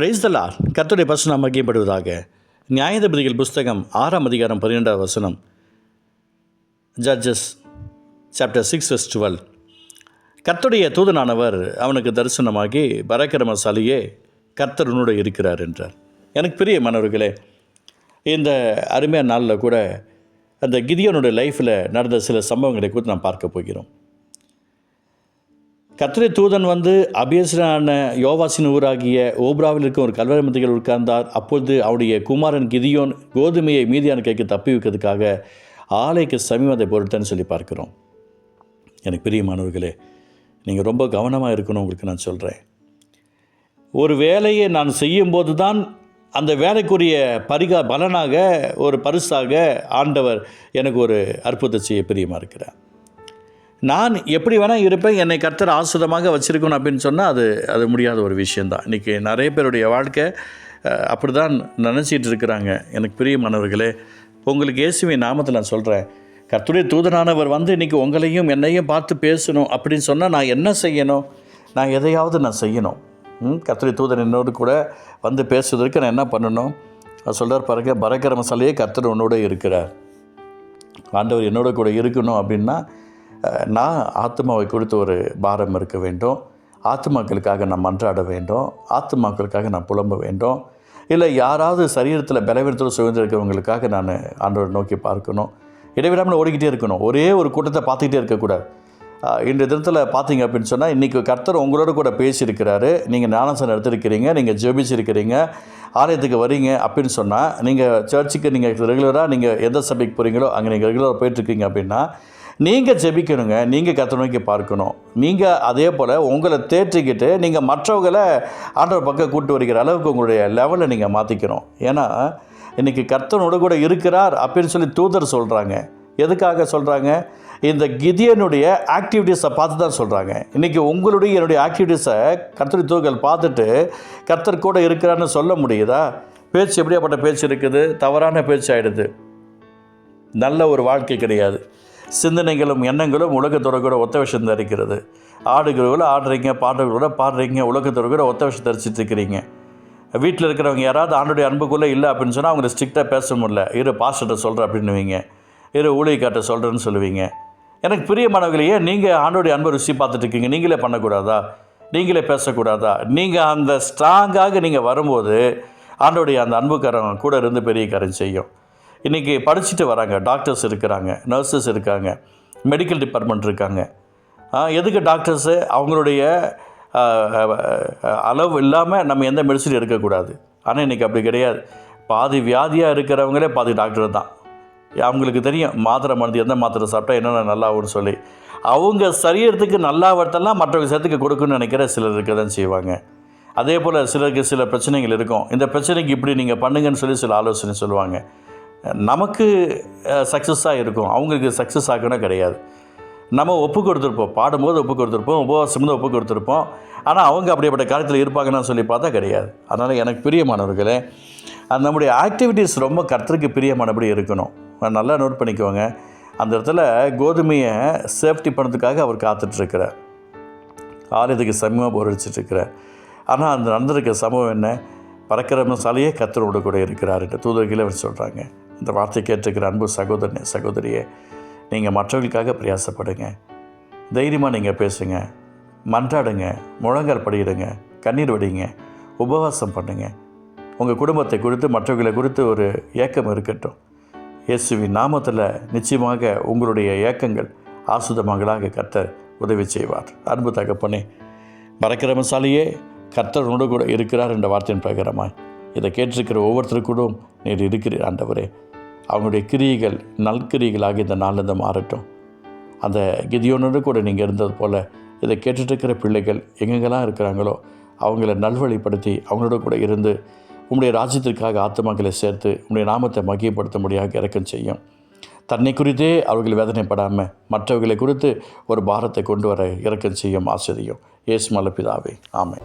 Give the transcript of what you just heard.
பிரைஸ்தலா கர்த்தருடைய வசனம் மகிமைப்படுவதாக. நியாயாதிபதிகள் புஸ்தகம் ஆறாம் அதிகாரம் பன்னிரெண்டாவது வசனம். Judges chapter six s twelve கர்த்தருடைய தூதனானவர் அவனுக்கு தரிசனமாகி பராக்கிரமசாலியே கர்த்தர் உன்னோடு இருக்கிறார் என்றார். எனக்கு பெரிய மனவர்களே இந்த அருமையான நாளில் கூட அந்த கிதியனுடைய லைஃப்பில் நடந்த சில சம்பவங்களை குறித்து நாம் பார்க்க போகிறோம். கத்திரை தூதன் வந்து அபியசரான யோவாசின் ஊராகிய ஓப்ராவில் இருக்கும் ஒரு கல்வரை மத்தியில் உட்கார்ந்தார். அப்பொழுது அவருடைய குமாரன் கிதியோன் கோதுமையை மீதியான கைக்கு தப்பி வைக்கிறதுக்காக ஆலைக்கு சமீபத்தை பொருட்டன்னு சொல்லி பார்க்கிறோம். எனக்கு பிரியமானவர்களே நீங்கள் ரொம்ப கவனமாக இருக்கணும் உங்களுக்கு நான் சொல்கிறேன் ஒரு வேலையை நான் செய்யும்போது தான் அந்த வேலைக்குரிய பரிகா பலனாக ஒரு பரிசாக ஆண்டவர் எனக்கு ஒரு அற்புதத்தை செய்ய பிரியமாக இருக்கிறார். நான் எப்படி வேணால் இருப்பேன் என்னை கர்த்தர் ஆசுதமாக வச்சுருக்கணும் அப்படின்னு சொன்னால் அது அது முடியாத ஒரு விஷயந்தான் இன்றைக்கி நிறைய பேருடைய வாழ்க்கை அப்படி தான் நினச்சிட்டு இருக்கிறாங்க. எனக்கு பிரியமானவர்களே உங்களுக்கு இயேசுவின் நாமத்தில் நான் சொல்கிறேன் கர்த்துடைய தூதனானவர் வந்து இன்றைக்கி உங்களையும் என்னையும் பார்த்து பேசணும் அப்படின்னு சொன்னால் நான் என்ன செய்யணும்? நான் எதையாவது நான் செய்யணும். ம் கர்த்தருடைய தூதன் என்னோடு கூட வந்து பேசுவதற்கு நான் என்ன பண்ணணும்? அவர் சொல்கிறார் பாருங்க பரக்கிற மசாலையே கர்த்தர் உன்னோட இருக்கிறார். ஆண்டவர் என்னோட கூட இருக்கணும் அப்படின்னா நான் ஆத்மாவை குறித்து ஒரு பாரம் இருக்க வேண்டும். ஆத்மாக்களுக்காக நான் மன்றாட வேண்டும். ஆத்மாக்களுக்காக நான் புலம்ப வேண்டும். இல்லை யாராவது சரீரத்தில் பலவீனத்தில் சுதந்திருக்கிறவங்களுக்காக நான் ஆண்டவரை நோக்கி பார்க்கணும். இடைவிடாமல் ஓடிக்கிட்டே இருக்கணும். ஒரே ஒரு கூட்டத்தை பார்த்துக்கிட்டே இருக்கக்கூடாது. இன்றைய தினத்தில் பார்த்தீங்க அப்படின்னு சொன்னால் இன்றைக்கி கர்த்தர் உங்களோட கூட பேசியிருக்கிறாரு. நீங்கள் ஞானசனம் எடுத்திருக்கிறீங்க நீங்கள் ஜெபிச்சிருக்கிறீங்க ஆலயத்துக்கு வரீங்க அப்படின்னு சொன்னால் நீங்கள் சர்ச்சுக்கு நீங்கள் ரெகுலராக நீங்கள் எந்த சபைக்கு போகிறீங்களோ அங்கே நீங்கள் ரெகுலராக போயிட்டுருக்கீங்க அப்படின்னா நீங்கள் ஜெபிக்கணுங்க. நீங்கள் கத்த நோக்கி பார்க்கணும். நீங்கள் அதே போல் உங்களை தேற்றிக்கிட்டு நீங்கள் மற்றவங்களை ஆண்டவர் பக்கம் கூட்டு வருகிற அளவுக்கு உங்களுடைய லெவலை நீங்கள் மாற்றிக்கணும் ஏன்னா இன்றைக்கி கர்த்தனோட கூட இருக்கிறார் அப்படின்னு சொல்லி தூதர் சொல்கிறாங்க எதுக்காக சொல்கிறாங்க இந்த கிதியனுடைய ஆக்டிவிட்டீஸை பார்த்து தான் சொல்கிறாங்க இன்றைக்கி உங்களுடைய என்னுடைய ஆக்டிவிட்டீஸை கர்த்தரி தூதர்கள் பார்த்துட்டு கர்த்தர் கூட இருக்கிறான்னு சொல்ல முடியுதா? பேச்சு எப்படியாப்பட்ட பேச்சு இருக்குது? தவறான பேச்சு ஆகிடுது நல்ல ஒரு வாழ்க்கை கிடையாது. சிந்தனைகளும் எண்ணங்களும் உலகத்தோட கூட ஒத்த விஷயம் தரிக்கிறது. ஆடுகிறவங்கள ஆடுறீங்க பாடுறவங்களோட பாடுறீங்க உலகத்தோட கூட ஒத்த விஷயம் தரிச்சிட்டு இருக்கிறீங்க. வீட்டில் இருக்கிறவங்க யாராவது ஆண்டுடைய அன்புக்குள்ளே இல்லை அப்படின்னு சொன்னால் அவங்களை ஸ்ட்ரிக்டாக பேச முடியல. இரு பாஸ்டர்கிட்ட சொல்கிற அப்படின்னுவீங்க. இரு ஊழியக்காட்ட சொல்கிறேன்னு சொல்லுவீங்க. எனக்கு பிரியமானவர்களையே நீங்கள் ஆண்டோடைய அன்பை ருசி பார்த்துட்டு இருக்கீங்க? நீங்களே பண்ணக்கூடாதா? நீங்களே பேசக்கூடாதா? நீங்கள் அந்த ஸ்ட்ராங்காக நீங்கள் வரும்போது ஆண்டோடைய அந்த அன்புக்காரன் கூட இருந்து பெரிய காரியம் செய்யும். இன்றைக்கி படிச்சுட்டு வராங்க டாக்டர்ஸ் இருக்கிறாங்க நர்சஸ் இருக்காங்க மெடிக்கல் டிபார்ட்மெண்ட் இருக்காங்க. எதுக்கு டாக்டர்ஸு அவங்களுடைய அளவு இல்லாமல் நம்ம எந்த மெடிசன் எடுக்கக்கூடாது. ஆனால் இன்றைக்கி அப்படி கிடையாது. பாதி வியாதியாக இருக்கிறவங்களே பாதி டாக்டர் தான். அவங்களுக்கு தெரியும் மாத்திரை மருந்து எந்த மாத்திரை சாப்பிட்டா என்னென்ன நல்லா ஆகும்னு சொல்லி. அவங்க சரீரத்துக்கு நல்லாவட்டெல்லாம் மற்றவங்க சேர்த்துக்கு கொடுக்குன்னு நினைக்கிற சிலர் இருக்க தான் செய்வாங்க. அதே போல் சிலருக்கு சில பிரச்சனைகள் இருக்கும். இந்த பிரச்சனைக்கு இப்படி நீங்கள் பண்ணுங்கன்னு சொல்லி சில ஆலோசனை சொல்லுவாங்க. நமக்கு சக்ஸஸாக இருக்கும். அவங்களுக்கு சக்ஸஸ் ஆகணும் கிடையாது. நம்ம ஒப்பு கொடுத்துருப்போம். பாடும்போது ஒப்பு கொடுத்துருப்போம். உபவாசம் ஒப்பு கொடுத்துருப்போம். ஆனால் அவங்க அப்படிப்பட்ட காரியத்தில் இருப்பாங்கன்னு சொல்லி பார்த்தா கிடையாது. அதனால் எனக்கு பிரியமானவர்களே அது நம்முடைய ஆக்டிவிட்டீஸ் ரொம்ப கருத்துக்கு பிரியமானபடி இருக்கணும். நல்லா நோட் பண்ணிக்கோங்க. அந்த இடத்துல கோதுமையை சேஃப்டி பண்ணதுக்காக அவர் காத்துட்ருக்கிறார். ஆலயத்துக்கு சமீபமாக போரடிச்சிட்ருக்கிறார் ஆனால் அந்த நடந்திருக்க சம்பவம் என்ன? பறக்கிறமசாலையே கத்தரோடு கூட இருக்கிறார் என்று தூதர்களே அவர் சொல்கிறாங்க இந்த வார்த்தை கேட்டிருக்கிற அன்பு சகோதரனே சகோதரியே நீங்கள் மற்றவர்களுக்காக பிரயாசப்படுங்க. தைரியமாக நீங்கள் பேசுங்க. மன்றாடுங்க. முழங்கால் படியிடுங்க. கண்ணீர் வடிங்க. உபவாசம் பண்ணுங்க. உங்கள் குடும்பத்தை குறித்து மற்றவர்களை குறித்து ஒரு ஏக்கம் இருக்கட்டும். இயேசுவின் நாமத்தில் நிச்சயமாக உங்களுடைய ஏக்கங்கள் ஆசுதமங்களாக கர்த்தர் உதவி செய்வார். அன்பு தகப்பனே பரக்கிரமசாலியே கர்த்தர் உன்னோடு கூட இருக்கிறார் என்ற வார்த்தையின் பிரகாரமாய். இதை கேட்டிருக்கிற ஒவ்வொருத்தருக்கூடும் நீர் இருக்கிறீர் ஆண்டவரே. அவங்களுடைய கிரியைகள் நல்கிரியைகளாக இந்த நாளிலிருந்து மாறட்டும். அந்த கிதியோனோடு கூட நீங்கள் இருந்தது போல் இதை கேட்டுட்ருக்கிற பிள்ளைகள் எங்கெங்கெல்லாம் இருக்கிறாங்களோ அவங்கள நல்வழிப்படுத்தி அவங்களோட கூட இருந்து உங்களுடைய ராஜ்யத்திற்காக ஆத்மாக்களை சேர்த்து உங்களுடைய நாமத்தை மகியப்படுத்த முடியாக இறக்கம் செய்யும். தன்னை குறித்தே அவர்கள் வேதனைப்படாமல் மற்றவர்களை குறித்து ஒரு பாரத்தை கொண்டு வர இறக்கம் செய்யும் ஆசிரியம். ஏசு மலப்பிதாவே ஆமை